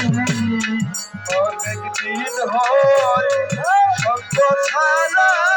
অনেক দিন হয় সঙ্গ ছাড়া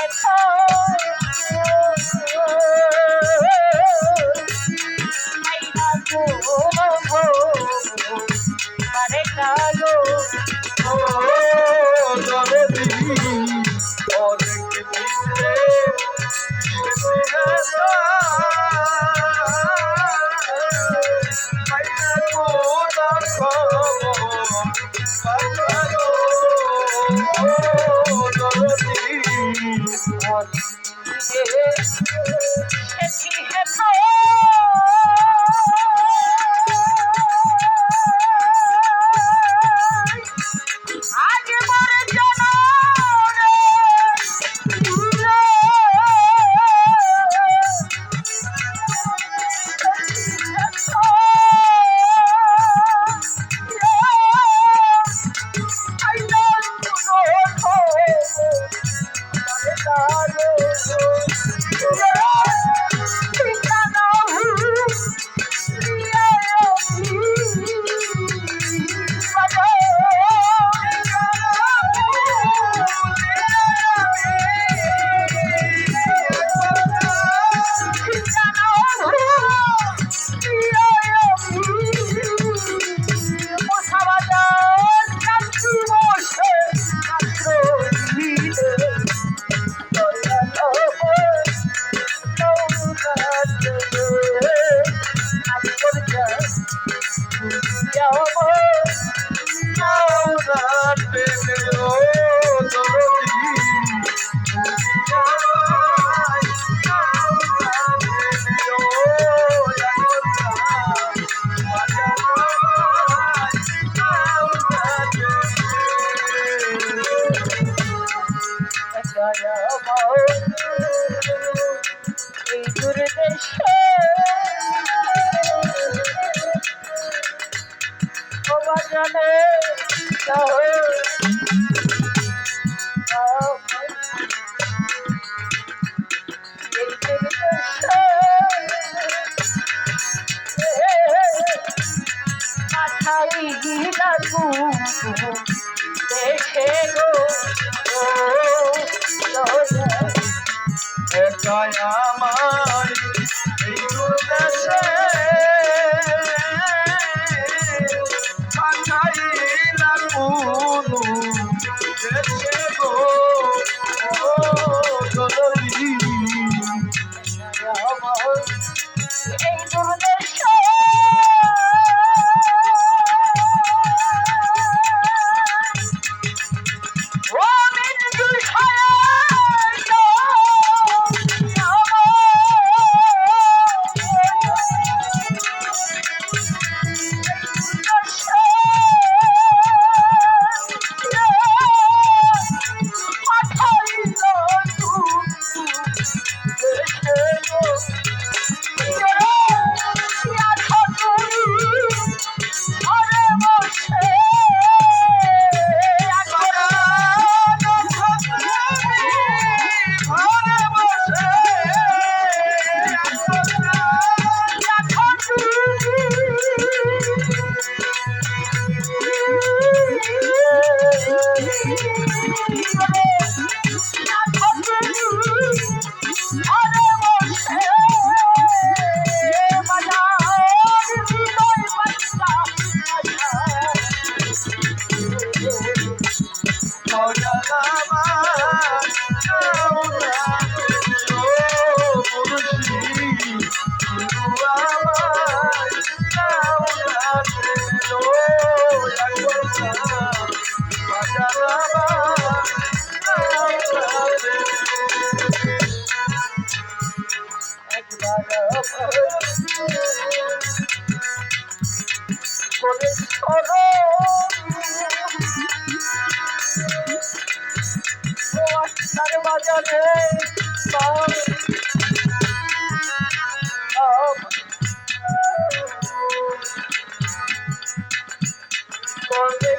ব্যথা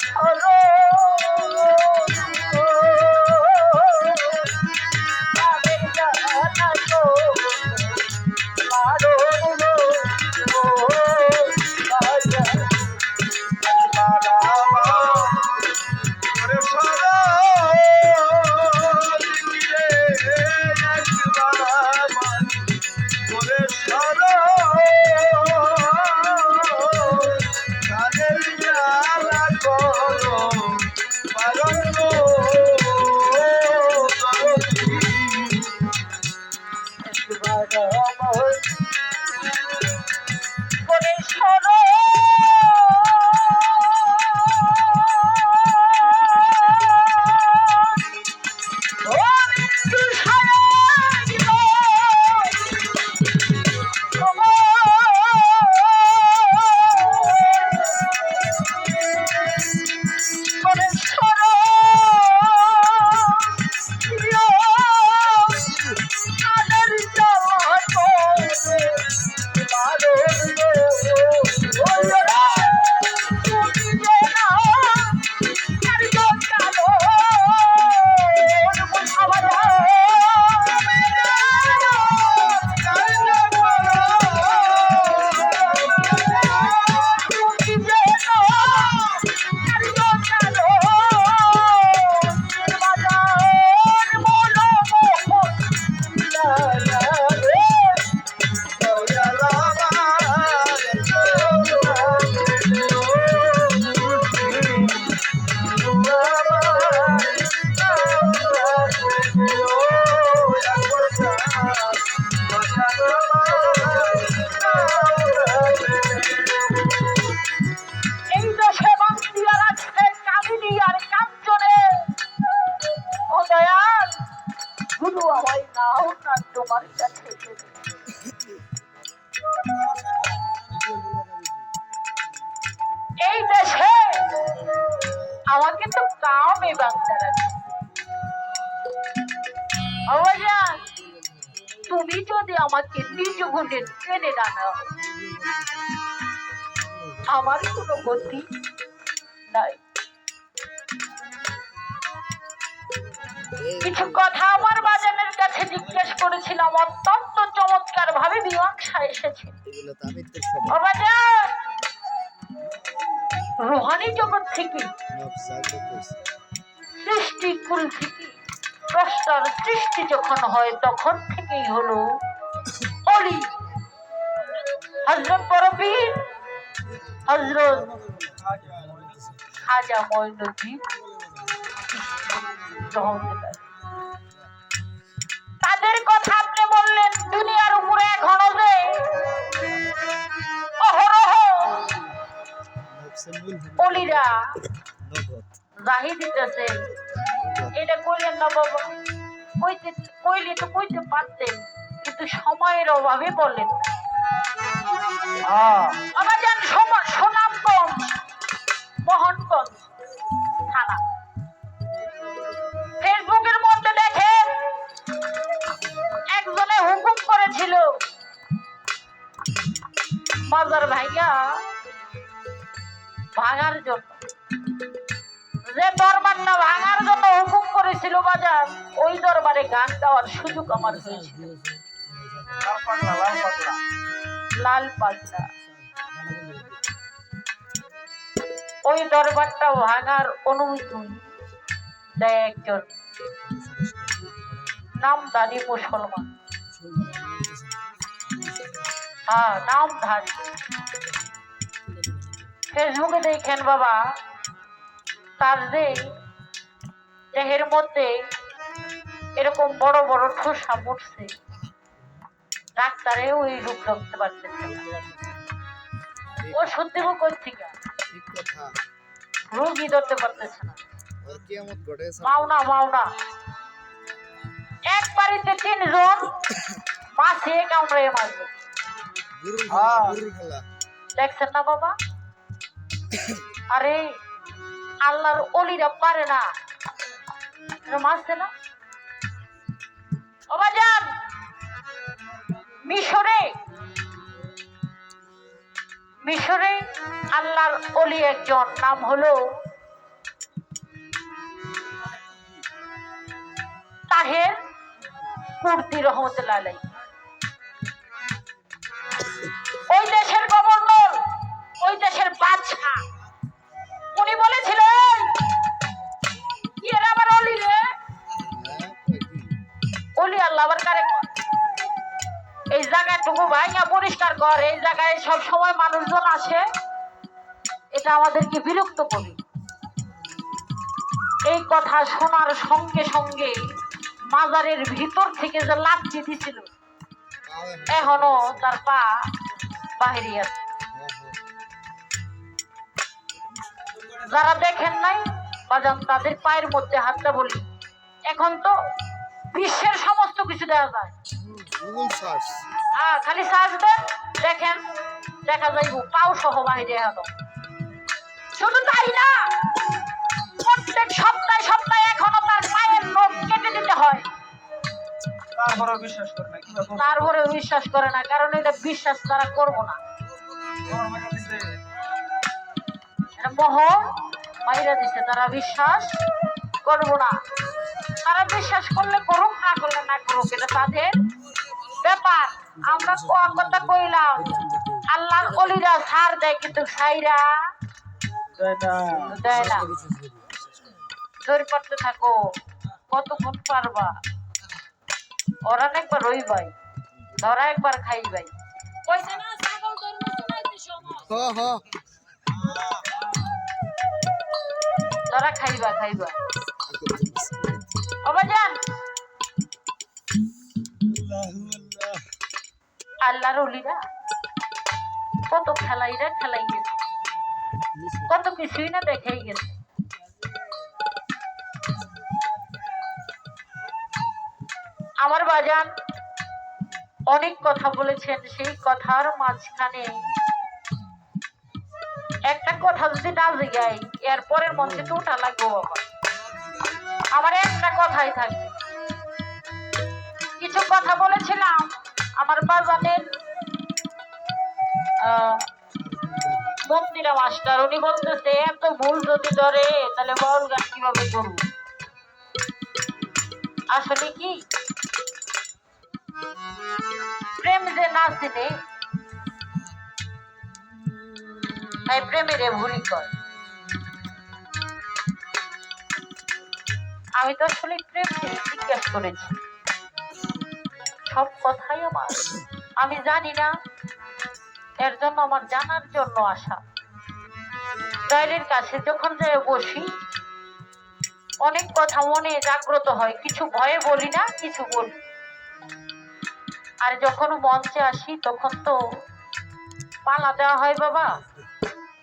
করে তুমি যদি আমাকে নিজ গুণে টেনে না আমার কোনো গতি নাই। কিছু কথা আমার বাজানের কাছে জিজ্ঞেস করেছিলাম, অত্যন্ত চমৎকার ভাবে মীমাংসা এসেছে। রুহানি জগৎ থেকে সৃষ্টি কুল থেকে স্রষ্টার সৃষ্টি যখন হয়, তখন থেকেই হলো অলি। হজরত পরবীর হজরত খাজা রহমতুল্লাহ তাদের কথা আপনি বললেন দুনিয়ার উপরে এখনও যে অহরহ। অলিরা জাহি দিতেছে। এটা কইলেন না বাবা কইতে কইলে তো কইতে পারতেন কিন্তু সময়ের অভাবে বলেন আমার যান সুনামগঞ্জ মোহনগঞ্জ থানা। ফেসবুকের মধ্যে দেখেন একজনে হুকুম করেছিল মাজার ভাইয়া ভাঙার জন্য যে দরবারটা ভাঙার জন্য হুকুম করেছিল বাজার, ওই দরবারে গান গাওয়ার সুযোগ আমার হয়েছিল লাল পাগলা ওই দরবারটা ভাঙার অনুমতি দেয় একজন নামধারী মুসলমান। হ্যাঁ নামধারী। ফেসবুকে দেখেন বাবা তার দেহের মধ্যে এরকম বড় বড় ঠোসা পড়ছে ডাক্তারে ওই রূপ ধরতে পারতেছে ও সত্যি কই থেকে রোগী ধরতে পারতেছে না। মাওনা মাওনা। এক বাড়িতে তিনজন মাছে কামড়ে মারবে দেখছেন না বাবা? আরে আল্লাহর অলিরা পারে না। মারছে না? বাবা যান মিশরে মিশরে আল্লাহর অলি একজন, নাম হলো তাহের কুর্তি রহমতুল্লাহ ওই দেশের গভর্নর, ওই দেশের বাদশা আবার কারে এই জায়গাটুকু ভাইয়া পরিষ্কার কর, এই জায়গায় সব সময় মানুষজন আসে। এটা আমাদেরকে বিরক্ত করে। এই কথা শোনার সঙ্গে সঙ্গে মাজারের ভিতর থেকে যে লাফটি দিছিল, এখনও তার পা বাহিরে আছে। যারা দেখেন নাই, বাজান তাদের পায়ের মধ্যে হাতটা বলি। এখন তো বিশ্বের সমস্ত কিছু দেওয়া যায়। গুগল সার্চ আহ, খালি সার্চ দেন দেখেন দেখা যাইব পাও সহ বাহিরে এখনও শুধু তাই না প্রত্যেক সপ্তাহে সপ্তাহে এখনও তার পায়ের নখ কেটে দিতে হয়। তারপরে বিশ্বাস করে না তারপরে বিশ্বাস করে না কারণ এটা বিশ্বাস তারা করব না। এটা মোহ মাইরা দিছে তারা বিশ্বাস করব না। তারা বিশ্বাস করলে করুক না করলে না করুক এটা তাদের ব্যাপার। আমরা কোয়া কথা কইলাম আল্লাহর অলিরা ছাড় দেয় কিন্তু সাইরা দেয় না। ধরে পড়তে থাকো কত কতক্ষণ পারবা? ওরা একবার রই ভাই ধরা একবার খাই ভাই। কইছে না ছাগল ধরা খাইবা খাইবা। আল্লাহর অলিরা, কত খেলাইরা খেলাই গেছে। কত কিছুই না দেখাই গেছে। আমার বাজান অনেক কথা বলেছেন, সেই কথার মাঝখানে একটা কথা যদি না জিগাই, এর পরের মঞ্চে তো ওটা লাগবো বাবা আমার একটা কথাই থাকবে কিছু কথা বলেছিলাম আমার বাজানের মন্দিরা মাস্টার, উনি বলতেছে, এত ভুল যদি ধরে, তাহলে বাউল গান কীভাবে করব আসলে কি? প্রেম যে না চিনে, তাই প্রেমের ভুলি কর। আমি তো আসলে প্রেম জিজ্ঞেস করেছি। সব কথাই আমার। আমি জানি না, এর জন্য আমার জানার জন্য আসা। ডায়েরির কাছে যখন যাই বসি, অনেক কথা মনে জাগ্রত হয়, কিছু ভয়ে বলি না, কিছু বলি। আর যখন মঞ্চে আসি, তখন তো পালা দেওয়া হয় বাবা।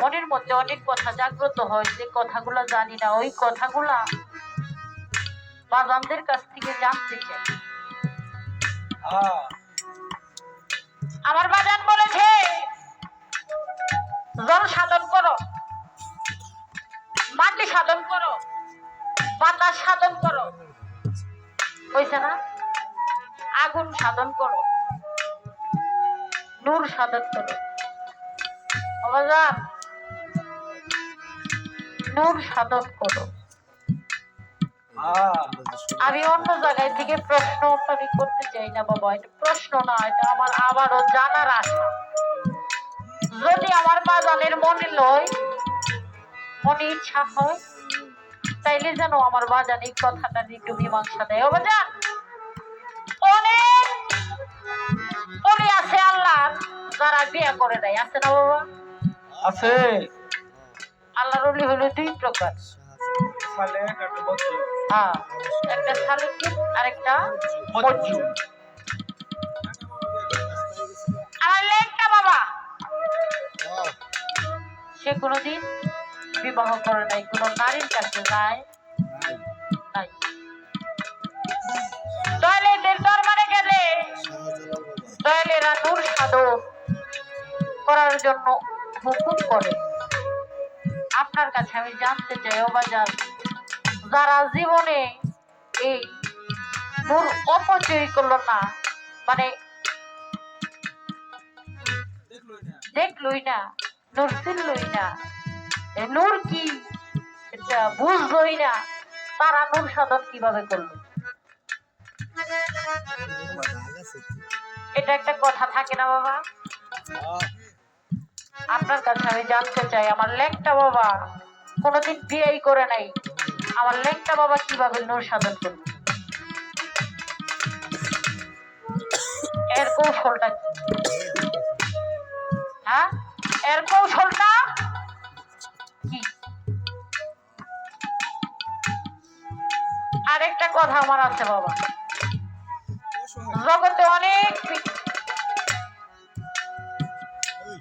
মনের মধ্যে অনেক কথা জাগ্রত হয়, যে কথাগুলো জানি না, ওই কথাগুলা বাজানদের কাছ থেকে জানতে চাই। হ্যাঁ। আমার বাজান বলেছে জল সাধন করো মাটি সাধন করো বাতাস সাধন করো। হয়েছে না? আগুন সাধন করো নূর সাধন করো। নূর সাধন করো। আমি অন্য জায়গায় থেকে প্রশ্ন আমি করতে চাই না বাবা। এটা প্রশ্ন না এটা আমার আবারও জানার আশা। যদি আমার বাজানের মনে লয় মনে ইচ্ছা হয় তাইলে যেন আমার বাজান এই কথাটা একটু মীমাংসা দেয়। বাজান অনেক পরে আছে আল্লাহ যারা বিয়ে করে দেয় আছে না বাবা? আছে। আল্লাহর অলি হলো দুই প্রকার। সালে একটা বছর হ্যাঁ একটা আরেকটা আমার বাবা। হ্যাঁ, সে কোনোদিন বিবাহ করে নাই কোনো নারীর কাছে যায় গেলে। দয়ালেরা নূর করার জন্য হুকুম করে। আপনার কাছে আমি জানতে চাই ওবাজার যারা জীবনে এই নূর অপচয় করল না মানে দেখলই না নূর চিনলই না নূর কি বুঝলই না, তারা নূর সাধন কীভাবে করল? এটা একটা কথা থাকে না বাবা আপনার কাছে আমি জানতে চাই, আমার লেখটা বাবা কোনোদিন বিয়েই করে নাই আমার লেখটা বাবা কীভাবে নূর সাধন করবে? এর কৌশলটা কি? হ্যাঁ? এর কৌশলটা কি? আরেকটা কথা আমার আছে বাবা। জগতে অনেক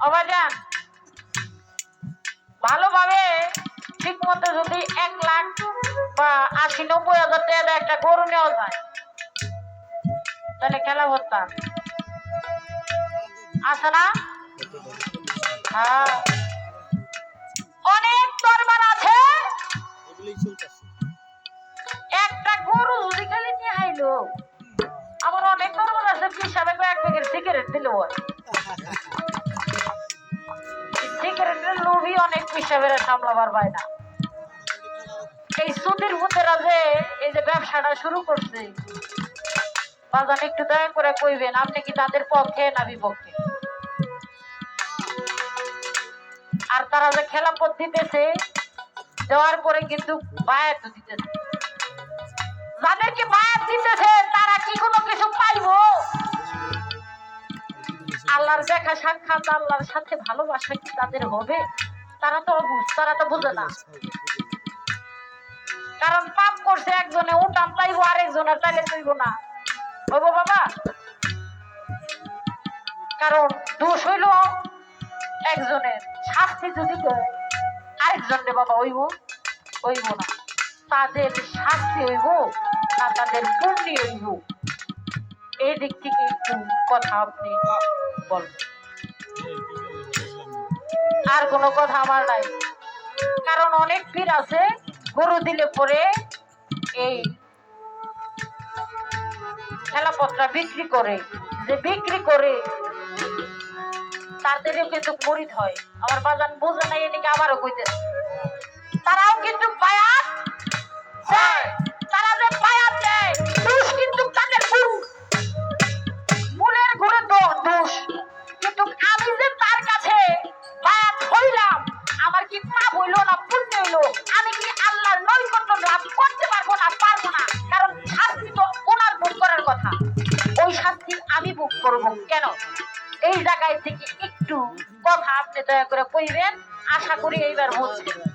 অবাজান ভালোভাবে ঠিক মতো যদি এক লাখ আশি নব্বই হাজার টাকা একটা গরু নেওয়া যায়। তাহলে খেলা আছে না? হ্যাঁ। অনেক দরবার আছে। একটা গরু যদি খালি নিয়ে আইলো, আমার অনেক দরবার আছে হিসাবে এক প্যাকেট সিগারেট দিল সিগারেটের লোভই অনেক হিসাবের সামলাবার পায় না। এই সুদের ভূতেরা যে এই যে ব্যবসাটা শুরু করছে। বাজান একটু দয়া করে কইবেন, আপনি কি তাদের পক্ষে না বিপক্ষে? আর তারা যে খেলাপথ দিতেছে, দেওয়ার পরে কিন্তু বায়াত দিতেছে। যাদেরকে বায়াত দিতেছে, তারা কি কোনো কিছু পাইবো? আল্লাহর দেখা সাক্ষাৎ, আল্লাহর সাথে ভালোবাসা কি তাদের হবে? তারা তো অবুঝ, তারা তো বুঝে না। কারণ পাপ করছে একজনে, উঠান পাইবো আরেকজনের, তাইলে পাইব না। হইব বাবা? কারণ দোষ হইল একজনের, শাস্তি যদি আরেকজন রে বাবা হইব হইব না। তাদের শাস্তি হইব না, তাদের পুণ্যি হইব। এই দিক থেকে একটু কথা আপনি বলবেন আর কোনো কথা আমার নাই। কারণ অনেক পীর আছে গরু দিলে পরে এই খেলাপত্রা বিক্রি করে। যে বিক্রি করে তাদেরও কিন্তু মরিদ হয়। আমার বাজান বোঝে নাই, এদিকে আবারও কইতে তারাও কিন্তু বায়াত। দয়া করে কইবেন আশা করি এইবার বুঝবেন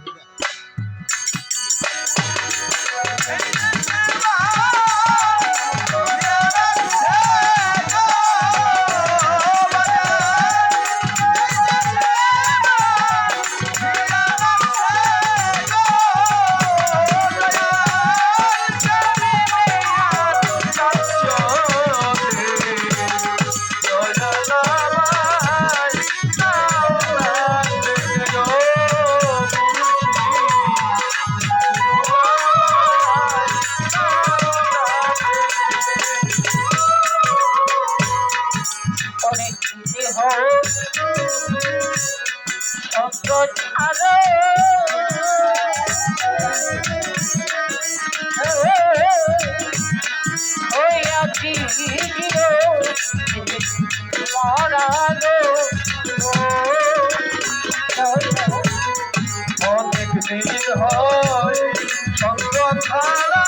Hello.